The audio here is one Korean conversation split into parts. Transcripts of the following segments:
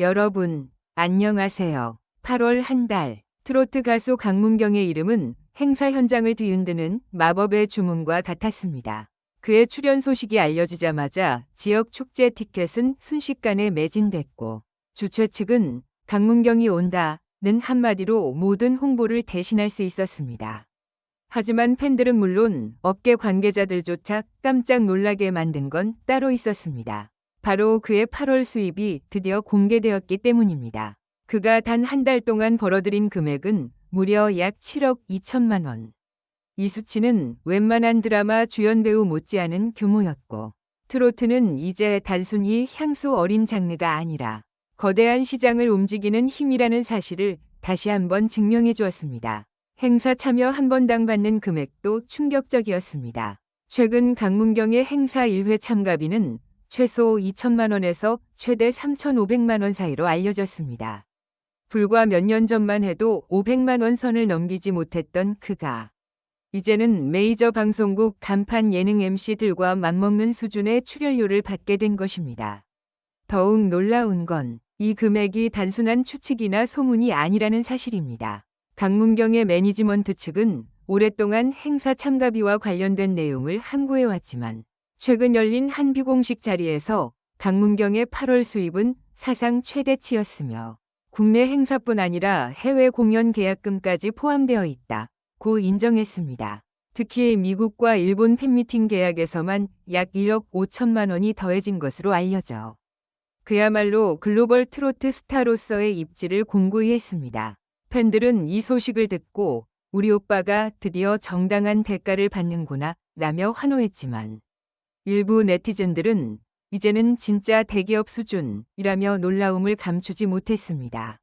여러분, 안녕하세요. 8월 한 달, 트로트 가수 강문경의 이름은 행사 현장을 뒤흔드는 마법의 주문과 같았습니다. 그의 출연 소식이 알려지자마자 지역 축제 티켓은 순식간에 매진됐고, 주최 측은 강문경이 온다는 한마디로 모든 홍보를 대신할 수 있었습니다. 하지만 팬들은 물론 업계 관계자들조차 깜짝 놀라게 만든 건 따로 있었습니다. 바로 그의 8월 수입이 드디어 공개되었기 때문입니다. 그가 단 한 달 동안 벌어들인 금액은 무려 약 7억 2천만 원. 이 수치는 웬만한 드라마 주연 배우 못지않은 규모였고, 트로트는 이제 단순히 향수 어린 장르가 아니라 거대한 시장을 움직이는 힘이라는 사실을 다시 한번 증명해 주었습니다. 행사 참여 한 번당 받는 금액도 충격적이었습니다. 최근 강문경의 행사 1회 참가비는 최소 2천만 원에서 최대 3,500만 원 사이로 알려졌습니다. 불과 몇 년 전만 해도 500만 원 선을 넘기지 못했던 그가 이제는 메이저 방송국 간판 예능 MC들과 맞먹는 수준의 출연료를 받게 된 것입니다. 더욱 놀라운 건 이 금액이 단순한 추측이나 소문이 아니라는 사실입니다. 강문경의 매니지먼트 측은 오랫동안 행사 참가비와 관련된 내용을 함구해왔지만 최근 열린 한 비공식 자리에서 강문경의 8월 수입은 사상 최대치였으며 국내 행사뿐 아니라 해외 공연 계약금까지 포함되어 있다 고 인정했습니다. 특히 미국과 일본 팬미팅 계약에서만 약 1억 5천만 원이 더해진 것으로 알려져 그야말로 글로벌 트로트 스타로서의 입지를 공고히 했습니다. 팬들은 이 소식을 듣고 우리 오빠가 드디어 정당한 대가를 받는구나 라며 환호했지만 일부 네티즌들은 이제는 진짜 대기업 수준이라며 놀라움을 감추지 못했습니다.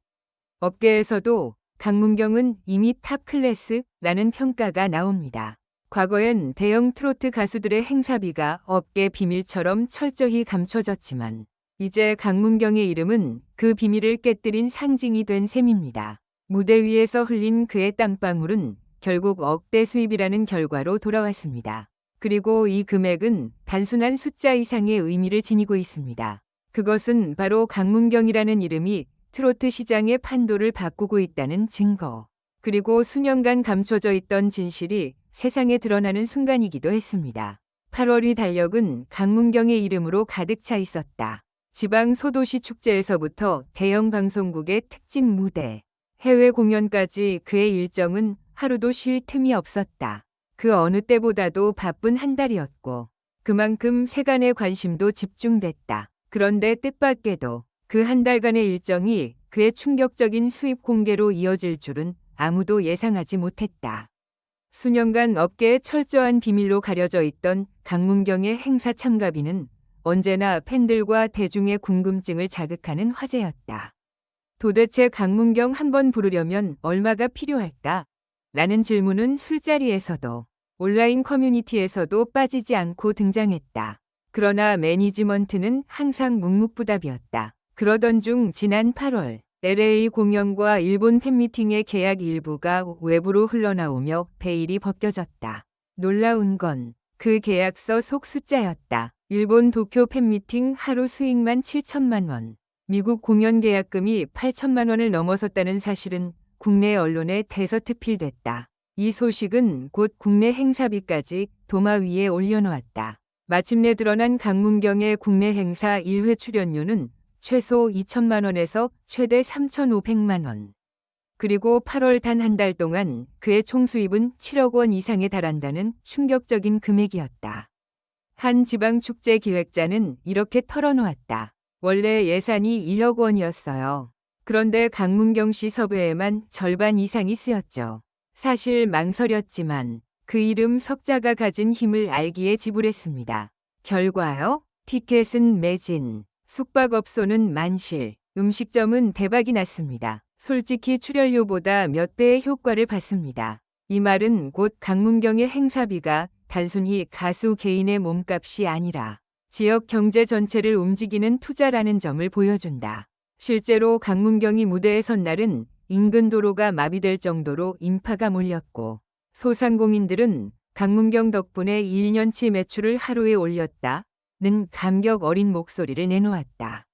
업계에서도 강문경은 이미 탑 클래스라는 평가가 나옵니다. 과거엔 대형 트로트 가수들의 행사비가 업계 비밀처럼 철저히 감춰졌지만 이제 강문경의 이름은 그 비밀을 깨뜨린 상징이 된 셈입니다. 무대 위에서 흘린 그의 땀방울은 결국 억대 수입이라는 결과로 돌아왔습니다. 그리고 이 금액은 단순한 숫자 이상의 의미를 지니고 있습니다. 그것은 바로 강문경이라는 이름이 트로트 시장의 판도를 바꾸고 있다는 증거. 그리고 수년간 감춰져 있던 진실이 세상에 드러나는 순간이기도 했습니다. 8월의 달력은 강문경의 이름으로 가득 차 있었다. 지방 소도시 축제에서부터 대형 방송국의 특집 무대, 해외 공연까지 그의 일정은 하루도 쉴 틈이 없었다. 그 어느 때보다도 바쁜 한 달이었고 그만큼 세간의 관심도 집중됐다. 그런데 뜻밖에도 그 한 달간의 일정이 그의 충격적인 수입 공개로 이어질 줄은 아무도 예상하지 못했다. 수년간 업계의 철저한 비밀로 가려져 있던 강문경의 행사 참가비는 언제나 팬들과 대중의 궁금증을 자극하는 화제였다. 도대체 강문경 한 번 부르려면 얼마가 필요할까? 라는 질문은 술자리에서도 온라인 커뮤니티에서도 빠지지 않고 등장했다. 그러나 매니지먼트는 항상 묵묵부답이었다. 그러던 중 지난 8월 LA 공연과 일본 팬미팅의 계약 일부가 외부로 흘러나오며 베일이 벗겨졌다. 놀라운 건 그 계약서 속 숫자였다. 일본 도쿄 팬미팅 하루 수익만 7천만 원, 미국 공연 계약금이 8천만 원을 넘어섰다는 사실은 국내 언론에 대서특필됐다. 이 소식은 곧 국내 행사비까지 도마 위에 올려놓았다. 마침내 드러난 강문경의 국내 행사 1회 출연료는 최소 2천만 원에서 최대 3,500만 원. 그리고 8월 단 한 달 동안 그의 총 수입은 7억 원 이상에 달한다는 충격적인 금액이었다. 한 지방 축제 기획자는 이렇게 털어놓았다. 원래 예산이 1억 원이었어요. 그런데 강문경 씨 섭외에만 절반 이상이 쓰였죠. 사실 망설였지만 그 이름 석자가 가진 힘을 알기에 지불했습니다. 결과요? 티켓은 매진, 숙박업소는 만실, 음식점은 대박이 났습니다. 솔직히 출연료보다 몇 배의 효과를 봤습니다. 이 말은 곧 강문경의 행사비가 단순히 가수 개인의 몸값이 아니라 지역 경제 전체를 움직이는 투자라는 점을 보여준다. 실제로 강문경이 무대에 선 날은 인근 도로가 마비될 정도로 인파가 몰렸고 소상공인들은 강문경 덕분에 1년치 매출을 하루에 올렸다 는 감격 어린 목소리를 내놓았다.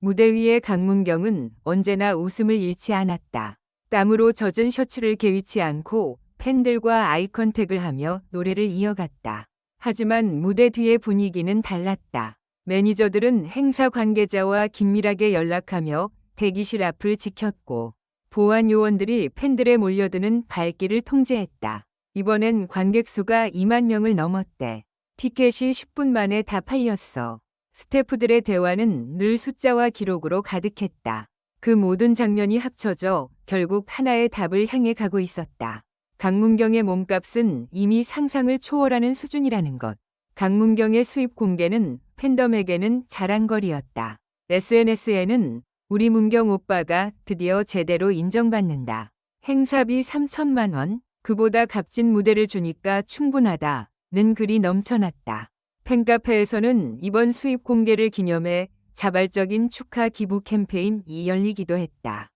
무대 위의 강문경은 언제나 웃음을 잃지 않았다. 땀으로 젖은 셔츠를 개의치 않고 팬들과 아이컨택을 하며 노래를 이어갔다. 하지만 무대 뒤의 분위기는 달랐다. 매니저들은 행사 관계자와 긴밀하게 연락하며 대기실 앞을 지켰고 보안 요원들이 팬들의 몰려드는 발길을 통제했다. 이번엔 관객 수가 2만 명을 넘었대. 티켓이 10분 만에 다 팔렸어. 스태프들의 대화는 늘 숫자와 기록으로 가득했다. 그 모든 장면이 합쳐져 결국 하나의 답을 향해 가고 있었다. 강문경의 몸값은 이미 상상을 초월하는 수준이라는 것. 강문경의 수입 공개는 팬덤에게는 자랑거리였다. SNS에는 우리 문경 오빠가 드디어 제대로 인정받는다. 행사비 3천만 원, 그보다 값진 무대를 주니까 충분하다. 는 글이 넘쳐났다. 팬카페에서는 이번 수입 공개를 기념해 자발적인 축하 기부 캠페인이 열리기도 했다.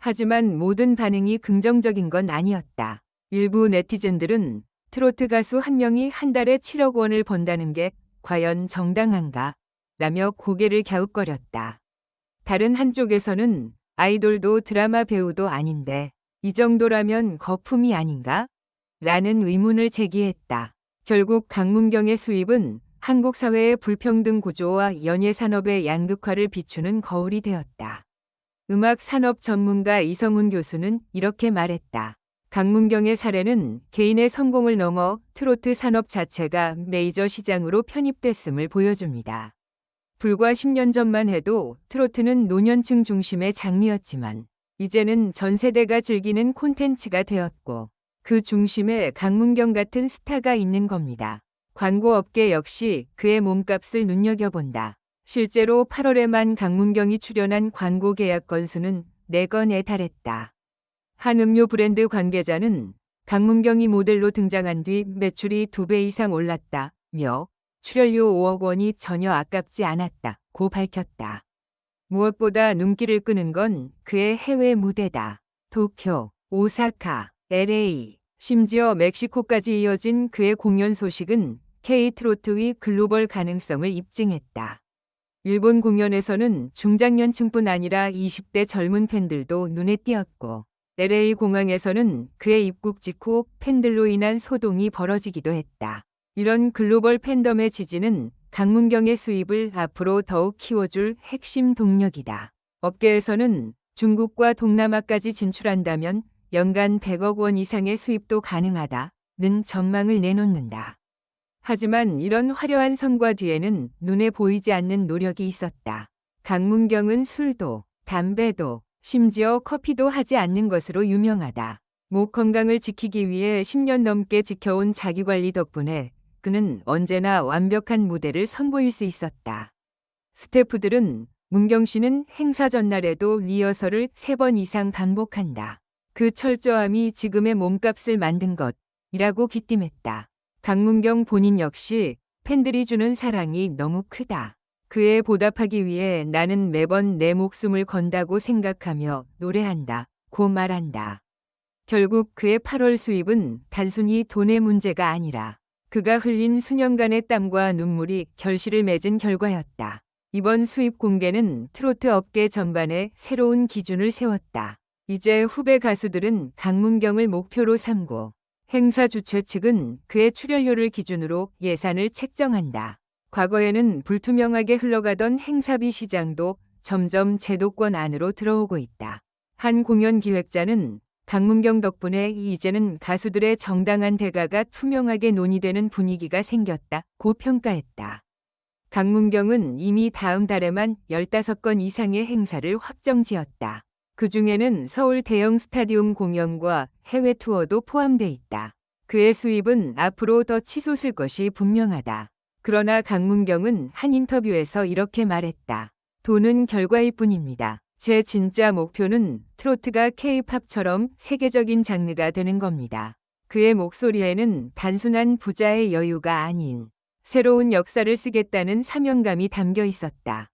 하지만 모든 반응이 긍정적인 건 아니었다. 일부 네티즌들은 트로트 가수 한 명이 한 달에 7억 원을 번다는 게 과연 정당한가? 라며 고개를 갸웃거렸다. 다른 한쪽에서는 아이돌도 드라마 배우도 아닌데 이 정도라면 거품이 아닌가? 라는 의문을 제기했다. 결국 강문경의 수입은 한국 사회의 불평등 구조와 연예 산업의 양극화를 비추는 거울이 되었다. 음악 산업 전문가 이성훈 교수는 이렇게 말했다. 강문경의 사례는 개인의 성공을 넘어 트로트 산업 자체가 메이저 시장으로 편입됐음을 보여줍니다. 불과 10년 전만 해도 트로트는 노년층 중심의 장르였지만 이제는 전 세대가 즐기는 콘텐츠가 되었고 그 중심에 강문경 같은 스타가 있는 겁니다. 광고업계 역시 그의 몸값을 눈여겨본다. 실제로 8월에만 강문경이 출연한 광고 계약 건수는 4건에 달했다. 한 음료 브랜드 관계자는 강문경이 모델로 등장한 뒤 매출이 2배 이상 올랐다며 출연료 5억 원이 전혀 아깝지 않았다 고 밝혔다. 무엇보다 눈길을 끄는 건 그의 해외 무대다. 도쿄, 오사카, LA, 심지어 멕시코까지 이어진 그의 공연 소식은 K-트로트의 글로벌 가능성을 입증했다. 일본 공연에서는 중장년층뿐 아니라 20대 젊은 팬들도 눈에 띄었고 LA 공항에서는 그의 입국 직후 팬들로 인한 소동이 벌어지기도 했다. 이런 글로벌 팬덤의 지지는 강문경의 수입을 앞으로 더욱 키워줄 핵심 동력이다. 업계에서는 중국과 동남아까지 진출한다면 연간 100억 원 이상의 수입도 가능하다는 전망을 내놓는다. 하지만 이런 화려한 성과 뒤에는 눈에 보이지 않는 노력이 있었다. 강문경은 술도, 담배도, 심지어 커피도 하지 않는 것으로 유명하다. 목 건강을 지키기 위해 10년 넘게 지켜온 자기관리 덕분에 그는 언제나 완벽한 무대를 선보일 수 있었다. 스태프들은 문경 씨는 행사 전날에도 리허설을 3번 이상 반복한다. 그 철저함이 지금의 몸값을 만든 것이라고 귀띔했다. 강문경 본인 역시 팬들이 주는 사랑이 너무 크다. 그에 보답하기 위해 나는 매번 내 목숨을 건다고 생각하며 노래한다. 고 말한다. 결국 그의 8월 수입은 단순히 돈의 문제가 아니라 그가 흘린 수년간의 땀과 눈물이 결실을 맺은 결과였다. 이번 수입 공개는 트로트 업계 전반에 새로운 기준을 세웠다. 이제 후배 가수들은 강문경을 목표로 삼고 행사 주최 측은 그의 출연료를 기준으로 예산을 책정한다. 과거에는 불투명하게 흘러가던 행사비 시장도 점점 제도권 안으로 들어오고 있다. 한 공연 기획자는 강문경 덕분에 이제는 가수들의 정당한 대가가 투명하게 논의되는 분위기가 생겼다 고 평가했다. 강문경은 이미 다음 달에만 15건 이상의 행사를 확정지었다. 그 중에는 서울 대형 스타디움 공연과 해외 투어도 포함돼 있다. 그의 수입은 앞으로 더 치솟을 것이 분명하다. 그러나 강문경은 한 인터뷰에서 이렇게 말했다. 돈은 결과일 뿐입니다. 제 진짜 목표는 트로트가 케이팝처럼 세계적인 장르가 되는 겁니다. 그의 목소리에는 단순한 부자의 여유가 아닌 새로운 역사를 쓰겠다는 사명감이 담겨 있었다.